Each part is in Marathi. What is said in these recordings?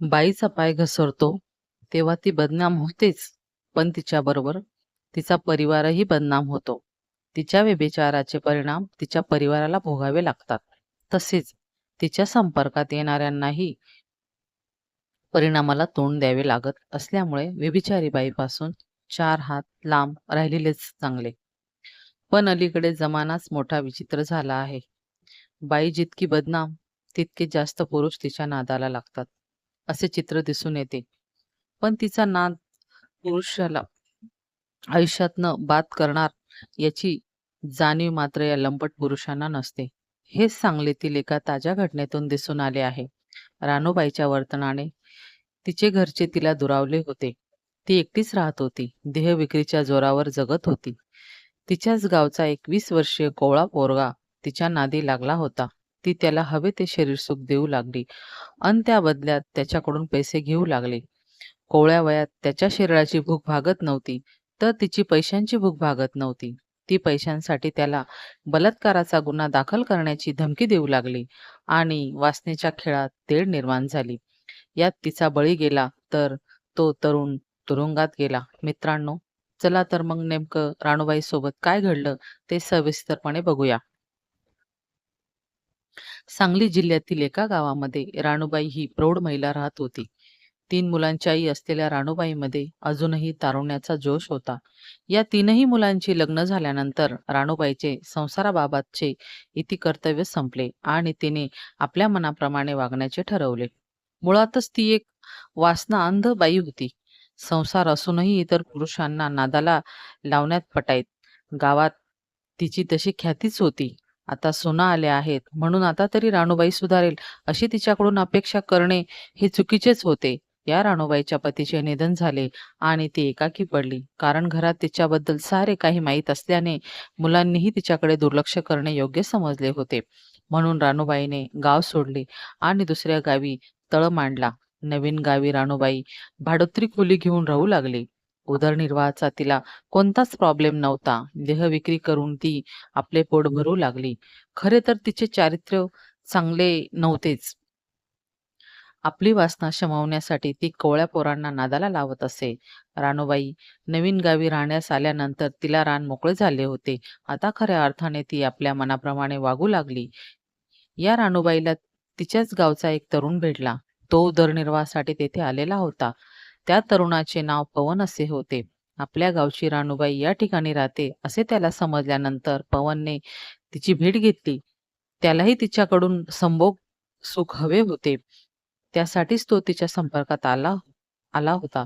बाईचा पाय घसरतो तेव्हा ती बदनाम होतेच. पण तिच्याबरोबर तिचा परिवारही बदनाम होतो. तिच्या व्यभिचाराचे परिणाम तिच्या परिवाराला भोगावे लागतात. तसेच तिच्या संपर्कात येणाऱ्यांनाही परिणामाला तोंड द्यावे लागत असल्यामुळे व्यभिचारी बाईपासून चार हात लांब राहिलेलेच चांगले. पण अलीकडे जमानाच मोठा विचित्र झाला आहे. बाई जितकी बदनाम तितके जास्त पुरुष तिच्या नादाला लागतात. असे चित्र दिसून येते. पण तिचा नाद पुरुषाला आयुष्यातनं बाद करणार याची जाणीव मात्र या लंपट पुरुषांना नसते. हेच सांगलीतील एका ताज्या घटनेतून दिसून आले आहे. रानूबाईच्या वर्तनाने तिचे घरचे तिला दुरावले होते. ती एकटीच राहत होती. देह विक्रीच्या जोरावर जगत होती. तिच्याच गावचा एकवीस वर्षीय कोवळा पोरगा तिच्या नादी लागला होता. ती त्याला हवे ते शरीर सुख देऊ लागली अन त्या बदल्यात त्याच्याकडून पैसे घेऊ लागले. कोवळ्या वयात त्याच्या शरीराची भूक भागत नव्हती तर तिची पैशांची भूक भागत नव्हती. ती पैशांसाठी त्याला बलात्काराचा गुन्हा दाखल करण्याची धमकी देऊ लागली आणि वासनेच्या खेळात तेढ निर्माण झाली. यात तिचा बळी गेला तर तो तरुण तुरुंगात गेला. मित्रांनो चला तर मग नेमकं राणूबाई सोबत काय घडलं ते सविस्तरपणे बघूया. सांगली जिल्ह्यातील एका गावामध्ये राणूबाई ही प्रौढ महिला राहत होती. तीन मुलांची आई असलेल्या राणूबाईमध्ये अजूनही तारुण्याचा जोश होता. या तीनही मुलांची लग्न झाल्यानंतर राणूबाईचे संसाराबाबतचे इति कर्तव्य संपले आणि तिने आपल्या मनाप्रमाणे वागण्याचे ठरवले. मुळातच ती एक वासना अंध बाई होती. संसार असूनही इतर पुरुषांना नादाला लावण्यात पटायत. गावात तिची तशी ख्यातीच होती. आता सुना आल्या आहेत. म्हणून आता तरी राणूबाई सुधारेल अशी तिच्याकडून अपेक्षा करणे हे चुकीचेच होते. या राणूबाईच्या पतीचे निधन झाले आणि ती एकाकी पडली. कारण घरात तिच्याबद्दल सारे काही माहीत असल्याने मुलांनीही तिच्याकडे दुर्लक्ष करणे योग्य समजले होते. म्हणून राणूबाईने गाव सोडले आणि दुसऱ्या गावी तळ मांडला. नवीन गावी राणूबाई भाडोत्री खोली घेऊन राहू लागली. उदरनिर्वाहाचा तिला कोणताच प्रॉब्लेम नव्हता. देहविक्री करून ती आपले पोट भरू लागली. खरे तर तिचे चारित्र्य चांगले नव्हतेच. आपली वासना शमवण्यासाठी ती कोवळ्या पोरांना नादाला लावत असे. राणूबाई नवीन गावी राहण्यास आल्यानंतर तिला रान मोकळे झाले होते. आता खऱ्या अर्थाने ती आपल्या मनाप्रमाणे वागू लागली. या राणूबाईला तिच्याच गावचा एक तरुण भेटला. तो उदरनिर्वाहासाठी तेथे आलेला होता. त्या तरुणाचे नाव पवन असे होते. आपल्या गावची राणूबाई या ठिकाणी राहते असे त्याला समजल्यानंतर पवनने तिची भेट घेतली. त्यालाही तिच्याकडून संभोग सुख हवे होते. त्यासाठीच तो तिच्या संपर्कात आला आला होता.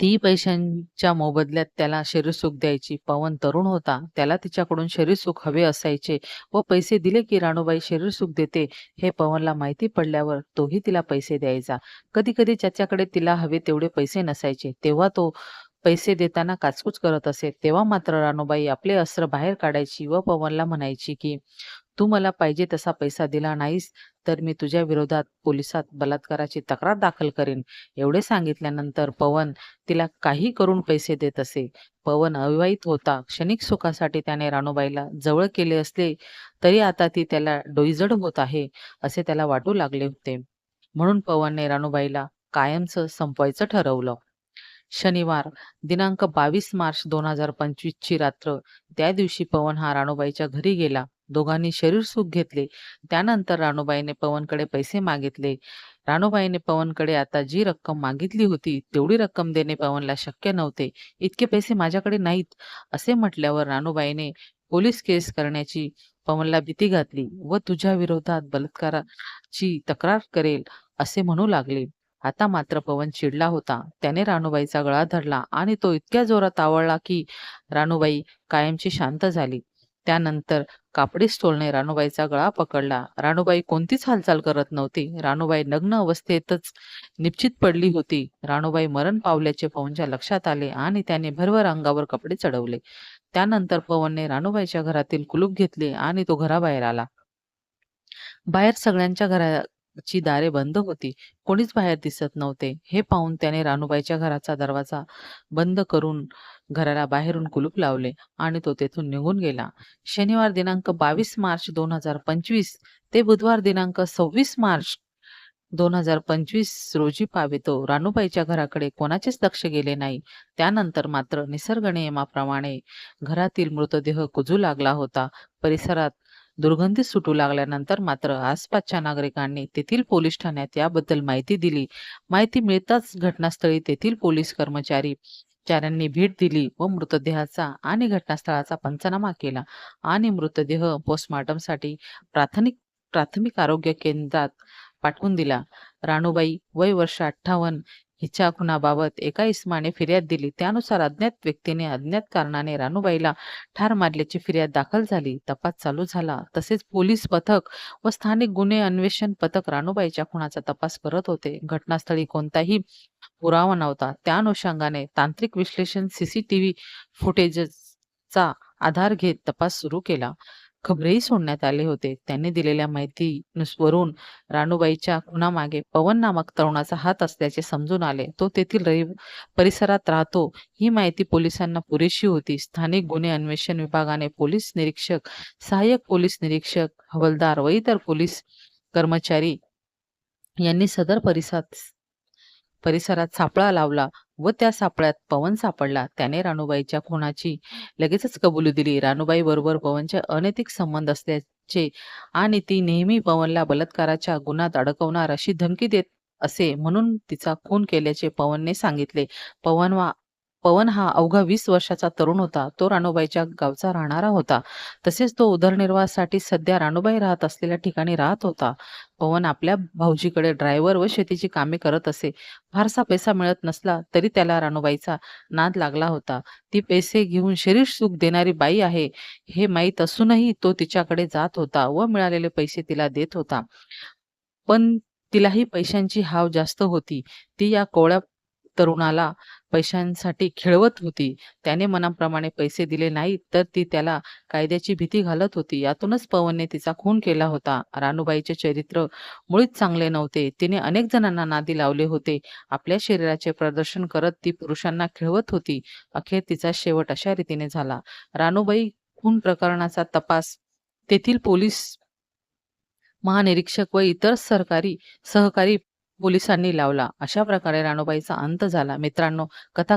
ती पैशांच्या मोबदल्यात त्याला शरीरसुख द्यायची. पवन तरुण होता. त्याला तिच्याकडून शरीरसुख हवे असायचे व पैसे दिले की राणूबाई शरीरसुख देते हे पवनला माहिती पडल्यावर तोही तिला पैसे द्यायचा. कधी कधी ज्याच्याकडे तिला हवे तेवढे पैसे नसायचे. तेव्हा तो पैसे देताना काचकूच करत असे. तेव्हा मात्र राणूबाई आपले अस्त्र बाहेर काढायची व पवनला म्हणायची की तू मला पाहिजे तसा पैसा दिला नाहीस तर मी तुझ्या विरोधात पोलिसात बलात्काराची तक्रार दाखल करेन. एवढे सांगितल्यानंतर पवन तिला काही करून पैसे देत असे. पवन अविवाहित होता. क्षणिक सुखासाठी त्याने राणूबाईला जवळ केले असले तरी आता ती त्याला डोईजड होत आहे असे त्याला वाटू लागले होते. म्हणून पवनने राणूबाईला कायमचं संपवायचं ठरवलं. शनिवार दिनांक बावीस मार्च दोन हजार पंचवीस ची रात्र. त्या दिवशी पवन हा राणूबाईच्या घरी गेला. दोघांनी शरीर सुख घेतले. त्यानंतर राणूबाईने पवनकडे पैसे मागितले. राणूबाईने पवनकडे आता जी रक्कम मागितली होती तेवढी रक्कम देणे पवनला शक्य नव्हते. इतके पैसे माझ्याकडे नाहीत असे म्हटल्यावर राणूबाईने पोलीस केस करण्याची पवनला भीती घातली व तुझ्या विरोधात बलात्काराची तक्रार करेल असे म्हणू लागले. आता मात्र पवन चिडला होता. त्याने राणूबाईचा गळा धरला आणि तो इतक्या जोरात आवळला की राणूबाई कायमची शांत झाली. त्यानंतर कापडी स्टोलने राणूबाईचा गळा पकडला. राणूबाई कोणतीच हालचाल करत नव्हती. राणूबाई नग्न अवस्थेतच निश्चित पडली होती. राणूबाई मरण पावल्याचे पवनच्या लक्षात आले आणि त्याने भरभर अंगावर कपडे चढवले. त्यानंतर पवनने राणूबाईच्या घरातील कुलूप घेतले आणि तो घराबाहेर आला. बाहेर सगळ्यांच्या घराची दारे बंद होती. कोणीच बाहेर दिसत नव्हते. हे पाहून त्याने राणूबाईच्या घराचा दरवाजा बंद करून घराला बाहेरून कुलूप लावले आणि तो तेथून निघून गेला. शनिवार दिनांक बावीस मार्च दोन हजार पंचवीस ते बुधवार दिनांक सव्वीस मार्च दोन हजार पंचवीस रोजी पावेतो. रानूबाईच्या घराकडे कोणाचेच लक्ष गेले नाही. त्यानंतर मात्र निसर्ग नियमाप्रमाणे घरातील मृतदेह कुजू लागला होता. परिसरात दुर्गंधी सुटू लागल्यानंतर मात्र आसपासच्या नागरिकांनी तेथील पोलीस ठाण्यात याबद्दल माहिती दिली. माहिती मिळताच घटनास्थळी तेथील पोलीस कर्मचारी चाऱ्यांनी भेट दिली व मृतदेहाचा आणि घटनास्थळाचा पंचनामा केला आणि मृतदेह पोस्टमॉर्टमसाठी प्राथमिक प्राथमिक आरोग्य केंद्रात पाठवून दिला. राणूबाई वय वर्ष अठ्ठावन्न हिच्या खुनाबाबत एका इस्माने फिर्याद दिली. त्यानुसार अज्ञात व्यक्तीने अज्ञात कारणाने राणूबाईला ठार मारल्याची फिर्याद दाखल झाली. तपास चालू झाला. तसेच पोलीस पथक व स्थानिक गुन्हे अन्वेषण पथक राणूबाईच्या खुनाचा तपास करत होते. घटनास्थळी कोणताही पुरावा नव्हता. त्या अनुषंगाने तांत्रिक विश्लेषण सीसीटीव्ही फुटेजचा आधार घेत तपास सुरू केला. खबरेही सोडण्यात आले होते. त्यांनी दिलेल्या माहितीवरून राणूबाईच्या खुनामागे पवन नामक तरुणाचा हात असल्याचे समजून आले. तो तेथील रवि परिसरात राहतो. ही माहिती पोलिसांना पुरेशी होती. स्थानिक गुन्हे अन्वेषण विभागाने पोलीस निरीक्षक सहाय्यक पोलीस निरीक्षक हवालदार व इतर पोलीस कर्मचारी यांनी सदर परिसरात परिसरात सापळा लावला व त्या सापळ्यात पवन सापडला. त्याने राणूबाईच्या खुनाची लगेचच कबुली दिली. राणूबाई बरोबर पवनचे अनैतिक संबंध असल्याचे आणि ती नेहमी पवनला बलात्काराच्या गुन्ह्यात अडकवणार अशी धमकी देत असे म्हणून तिचा खून केल्याचे पवनने सांगितले. पवन वा पवन हा अवघा वीस वर्षाचा तरुण होता. तो राणूबाईच्या गावचा राहणारा होता. तसेच तो उदरनिर्वाहासाठी सध्या राणूबाई राहत असलेल्या ठिकाणी राहत होता. पवन आपल्या भाऊजीकडे ड्रायव्हर व शेतीची कामे करत असे. फारसा पैसा मिळत नसला तरी त्याला राणूबाईचा नाद लागला होता. ती पैसे घेऊन शरीर सुख देणारी बाई आहे. हे माहीत असूनही तो तिच्याकडे जात होता व मिळालेले पैसे तिला देत होता. पण तिलाही पैशांची हाव जास्त होती. ती या कोवळ्या तरुणाला पैशांसाठी खेळवत होती. त्याने मनाप्रमाणे पैसे दिले नाहीत तर ती त्याला कायद्याची भीती घालत होती. यातूनच पवनने तिचा खून केला होता. रानूबाईचे चरित्र मुळीच चांगले नव्हते. तिने अनेक जणांना नादी लावले होते. आपल्या शरीराचे प्रदर्शन करत ती पुरुषांना खेळवत होती. अखेर तिचा शेवट अशा रीतीने झाला. रानूबाई खून प्रकरणाचा तपास तेथील पोलीस महानिरीक्षक व इतर सरकारी सहकारी पोलिसांनी लावला. अशा प्रकारे राणूबाईचा अंत झाला. मित्रांनो कथा